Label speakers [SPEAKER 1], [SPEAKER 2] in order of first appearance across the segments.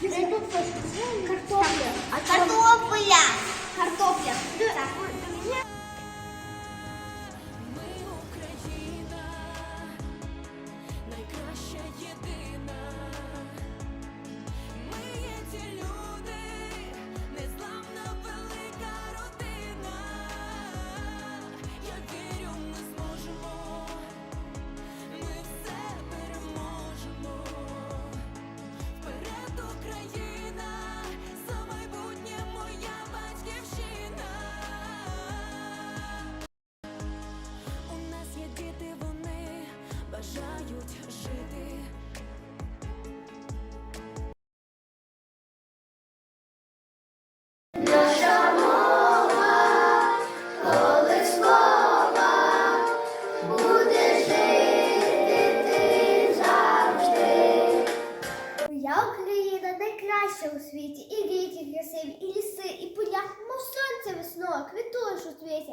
[SPEAKER 1] Картопля. Картопля.
[SPEAKER 2] Найкраща у
[SPEAKER 1] світі. І ріки красиві, і ліси, і поля, мов сонце весною, квітуєш у світі.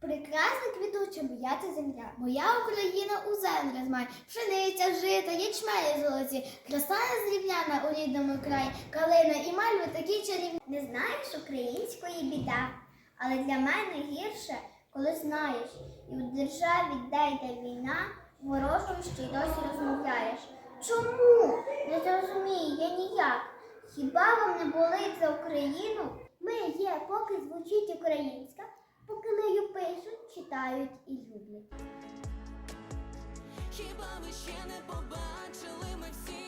[SPEAKER 1] Прекрасна квітуча моя ця земля. Моя Україна у землі розмай. Пшениця, жита, ячмені золоті. Краса незрівняна у рідному краї. Калина і мальви такі чарівні. Не знаєш української біда, але для мене гірше, коли знаєш, і в державі, де йде війна, ворожою ще й досі розмовляєш. Чому? Не зрозумію я ніяк. Хіба вам не болить за Україну? Ми є, поки звучить українська, поки нею пишуть, читають і люблять.
[SPEAKER 2] Хіба ви ще не побачили, ми всі